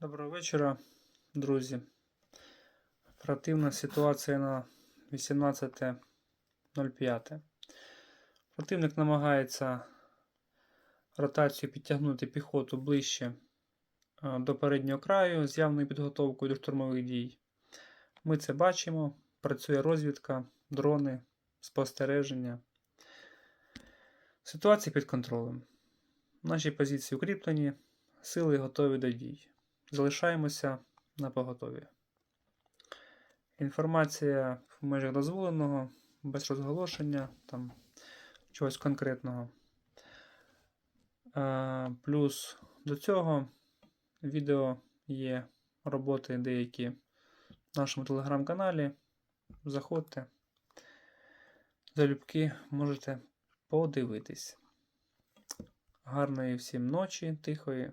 Доброго вечора, друзі. Оперативна ситуація на 18.05. Противник намагається ротацію підтягнути піхоту ближче е, до переднього краю з явною підготовкою до штурмових дій. Ми це бачимо. Працює розвідка, дрони, спостереження. Ситуація під контролем. Наші позиції укріплені, сили готові до дій. Залишаємося на поготові. Інформація в межах дозволеного, без розголошення, там чогось конкретного. Е, Плюс до цього відео є роботи деякі в нашому телеграм-каналі. Заходьте. Залюбки можете подивитись. Гарної всім ночі, тихої.